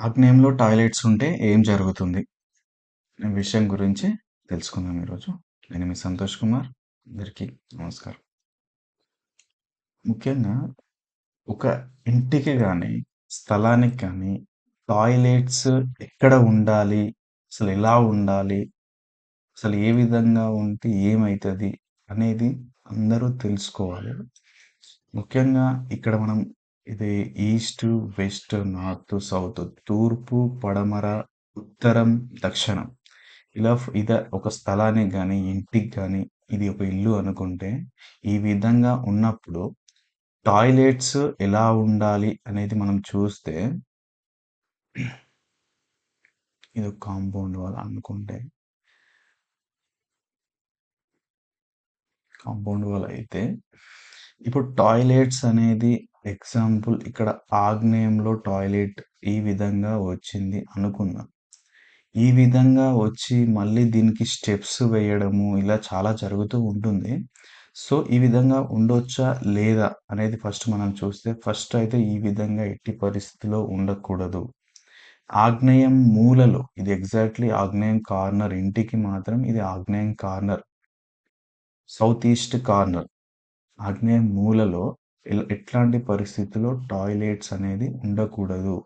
ఆగ్నేయంలో టాయిలెట్స్ ఉంటే ఏం జరుగుతుంది? అనే విషయం గురించి తెలుసుకుందాం ఈరోజు. నేను మీ సంతోష్ కుమార్. అందరికీ నమస్కారం. ముఖ్యంగా ఒక ఇంటికి కానీ స్థలానికి కానీ టాయిలెట్స్ ఎక్కడ ఉండాలి? అసలు ఎలా ఉండాలి? అసలు ఏ విధంగా ఉంటే ఏమవుతుంది అనేది అందరూ తెలుసుకోవాలి. ముఖ్యంగా ఇక్కడ మనం ఇది ఈస్ట్, వెస్ట్, నార్త్, సౌత్, తూర్పు, పడమర, ఉత్తరం, దక్షిణం. ఇలా ఇద ఒక స్థలానికి కానీ ఇంటికి కానీ ఇది ఒక ఇల్లు అనుకుంటే, ఈ విధంగా ఉన్నప్పుడు టాయిలెట్స్ ఎలా ఉండాలి అనేది మనం చూస్తే ఇది ఒక కాంపౌండ్ వాల్ అనుకుంటే కాంపౌండ్ వాల్ అయితే, ఇప్పుడు టాయిలెట్స్ అనేది ఎగ్జాంపుల్ ఇక్కడ ఆగ్నేయంలో టాయిలెట్ ఈ విధంగా వచ్చింది అనుకుందాం. ఈ విధంగా వచ్చి మళ్ళీ దీనికి స్టెప్స్ వేయడము ఇలా చాలా జరుగుతూ ఉంటుంది. సో, ఈ విధంగా ఉండొచ్చా? లేదా? అనేది ఫస్ట్ మనం చూస్తే ఫస్ట్ అయితే ఈ విధంగా ఎట్టి పరిస్థితిలో ఉండకూడదు. ఆగ్నేయం మూలలో ఇది ఎగ్జాక్ట్‌లీ ఆగ్నేయం కార్నర్ ఇంటికి మాత్రం ఇది ఆగ్నేయం కార్నర్. South east corner. ఆగ్నేయం మూలలో ఎట్లాంటి పరిస్థితిలో టాయిలెట్స్ అనేది ఉండకూడదు.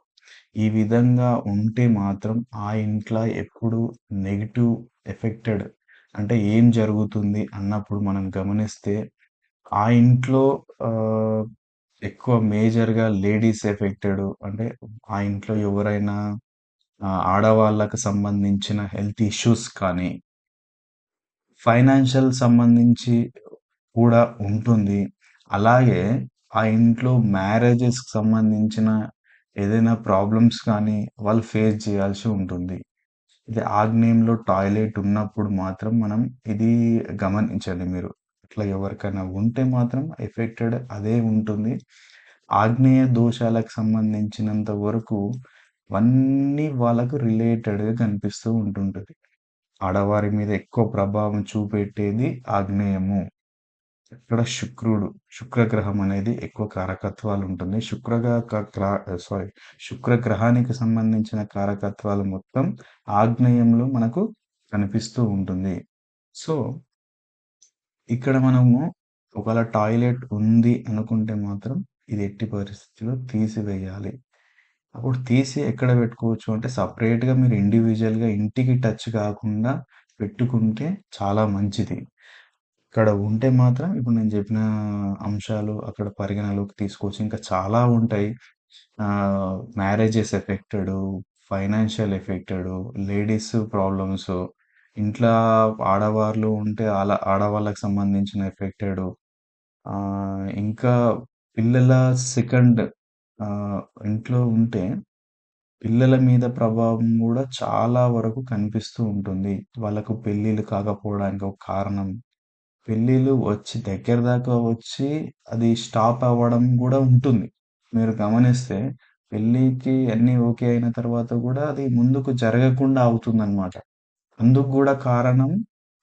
ఈ విధంగా ఉంటే మాత్రం ఆ ఇంట్లో ఎప్పుడు నెగిటివ్ ఎఫెక్టెడ్ అంటే ఏం జరుగుతుంది అన్నప్పుడు మనం గమనిస్తే ఆ ఇంట్లో ఎక్కువ మేజర్‌గా లేడీస్ ఎఫెక్టెడ్ అంటే ఆ ఇంట్లో ఎవరైనా ఆడవాళ్ళకు సంబంధించిన హెల్త్ ఇష్యూస్ కానీ ఫైనాన్షియల్ సంబంధించి కూడా ఉంటుంది. అలాగే ఆ ఇంట్లో మ్యారేజెస్‌కి సంబంధించిన ఏదైనా ప్రాబ్లమ్స్ కానీ వాళ్ళు ఫేస్ చేయాల్సి ఉంటుంది. ఇది ఆగ్నేయంలో టాయిలెట్ ఉన్నప్పుడు మాత్రం మనం ఇది గమనించండి మీరు. ఇట్లా ఎవరికైనా ఉంటే మాత్రం ఎఫెక్టెడ్ అదే ఉంటుంది. ఆగ్నేయ దోషాలకు సంబంధించినంత వరకు ఇవన్నీ వాళ్ళకు రిలేటెడ్‌గా కనిపిస్తూ ఉంటుంటది. ఆడవారి మీద ఎక్కువ ప్రభావం చూపెట్టేది ఆగ్నేయము. ఇక్కడ శుక్రుడు, శుక్రగ్రహం అనేది ఎక్కువ కారకత్వాలు ఉంటుంది. శుక్రగా సారీ శుక్రగ్రహానికి సంబంధించిన కారకత్వాలు మొత్తం ఆగ్నేయంలో మనకు కనిపిస్తూ ఉంటుంది. సో ఇక్కడ మనము ఒకవేళ టాయిలెట్ ఉంది అనుకుంటే మాత్రం ఇది ఎట్టి పరిస్థితిలో తీసివేయాలి. అప్పుడు తీసి ఎక్కడ పెట్టుకోవచ్చు అంటే సపరేట్గా మీరు ఇండివిజువల్గా ఇంటికి టచ్ కాకుండా పెట్టుకుంటే చాలా మంచిది. ఇక్కడ ఉంటే మాత్రం ఇప్పుడు నేను చెప్పిన అంశాలు అక్కడ పరిగణలోకి తీసుకోవచ్చు. ఇంకా చాలా ఉంటాయి. Marriages affected, financial affected, ladies problems, ఇంట్లో ఆడవాళ్ళు ఉంటే అలా ఆడవాళ్ళకి సంబంధించిన ఎఫెక్టెడు. ఇంకా పిల్లల సెకండ్ ఇంట్లో ఉంటే పిల్లల మీద ప్రభావం కూడా చాలా వరకు కనిపిస్తూ ఉంటుంది. వాళ్ళకు పెళ్ళిళ్ళు కాకపోవడానికి ఒక కారణం. పెళ్ళిళ్ళు వచ్చి దగ్గర దాకా వచ్చి అది స్టాప్ అవ్వడం గూడా ఉంటుంది. మీరు గమనిస్తే పెళ్ళికి అన్నీ ఓకే అయిన తర్వాత గూడా అది ముందుకు జరగకుండా అవుతుందనమాట. అందుకు గూడా కారణం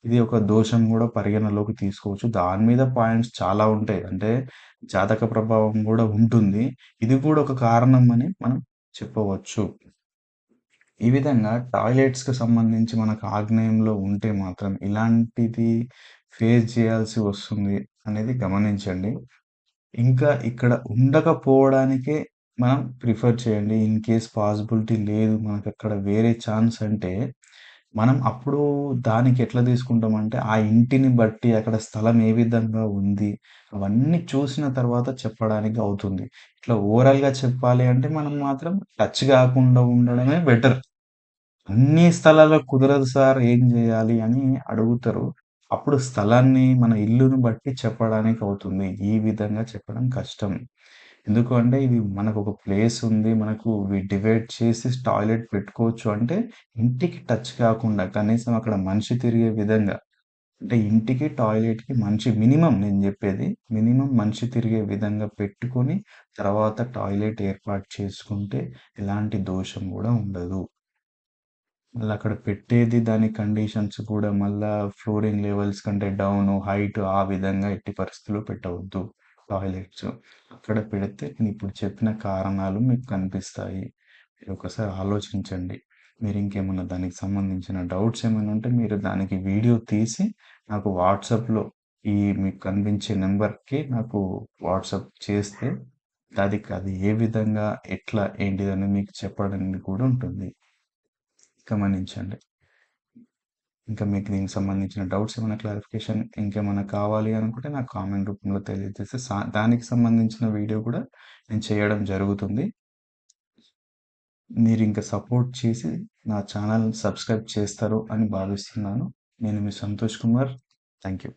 ఇది ఒక దోషం గూడా పరిగణలోకి తీసుకోవచ్చు. దాని మీద పాయింట్స్ చాలా ఉంటాయి. అంటే జాతక ప్రభావం గూడా ఉంటుంది. ఇది కూడా ఒక కారణం అని మనం చెప్పవచ్చు. ఈ విధంగా టాయిలెట్స్‌కి సంబంధించి మనకు ఆగ్నేయంలో ఉంటే మాత్రం ఇలాంటిది ఫేస్ చేయాల్సి వస్తుంది అనేది గమనించండి. ఇంకా ఇక్కడ ఉండకపోవడానికే మనం ప్రిఫర్ చేయండి. ఇన్ కేస్ పాసిబిలిటీ లేదు మనకు అక్కడ వేరే ఛాన్స్ అంటే, మనం అప్పుడు దానికి ఎట్లా తీసుకుంటామంటే, ఆ ఇంటిని బట్టి అక్కడ స్థలం ఏ విధంగా ఉంది, అవన్నీ చూసిన తర్వాత చెప్పడానికి అవుతుంది. ఇట్లా ఓవరాల్‌గా చెప్పాలి అంటే మనం మాత్రం టచ్ కాకుండా ఉండడమే బెటర్. అన్ని స్థలాల్లో కుదరదు సార్ ఏం చేయాలి అని అడుగుతారు. అప్పుడు స్థలాన్ని మన ఇల్లును బట్టి చెప్పడానికి అవుతుంది. ఈ విధంగా చెప్పడం కష్టం. ఎందుకు అంటే మనకు ఒక ప్లేస్ ఉంది. మనకు డివైడ్ చేసి టాయిలెట్ పెట్టుకోవచ్చు అంటే ఇంటికి టచ్ కాకుండా కనీసం అక్కడ మనిషి తిరిగే విధంగా అంటే ఇంటికి, టాయిలెట్‌కి మంచి మినిమం నేను చెప్పేది మినిమం మనిషి తిరిగే విధంగా పెట్టుకొని తర్వాత టాయిలెట్ ఏర్పాటు చేసుకుంటే ఎలాంటి దోషం కూడా ఉండదు. మళ్ళీ అక్కడ పెట్టేది దాని కండిషన్స్ కూడా మళ్ళీ ఫ్లోరింగ్ లెవెల్స్ కంటే డౌను, హైట్ ఆ విధంగా ఎట్టి పరిస్థితుల్లో పెట్టవద్దు టాయిలెట్స్. అక్కడ పెడితే నేను ఇప్పుడు చెప్పిన కారణాలు మీకు కనిపిస్తాయి. మీరు ఒకసారి ఆలోచించండి. మీరు ఇంకేమైనా దానికి సంబంధించిన డౌట్స్ ఏమైనా ఉంటే మీరు దానికి వీడియో తీసి నాకు వాట్సాప్‌లో ఈ మీకు కనిపించే నెంబర్కి నాకు వాట్సాప్ చేస్తే దానికి అది ఏ విధంగా, ఎట్లా, ఏంటిదని మీకు చెప్పడానికి కూడా ఉంటుంది. గమనించండి. ఇంకా మీకు దీనికి సంబంధించిన డౌట్స్ ఏమైనా క్లారిఫికేషన్ ఇంకేమైనా కావాలి అనుకుంటే నాకు కామెంట్ రూపంలో తెలియజేస్తే సా దానికి సంబంధించిన వీడియో కూడా నేను చేయడం జరుగుతుంది. మీరు ఇంకా సపోర్ట్ చేసి నా ఛానల్‌ని సబ్స్క్రైబ్ చేస్తారు అని భావిస్తున్నాను. నేను మీ సంతోష్ కుమార్. Thank you.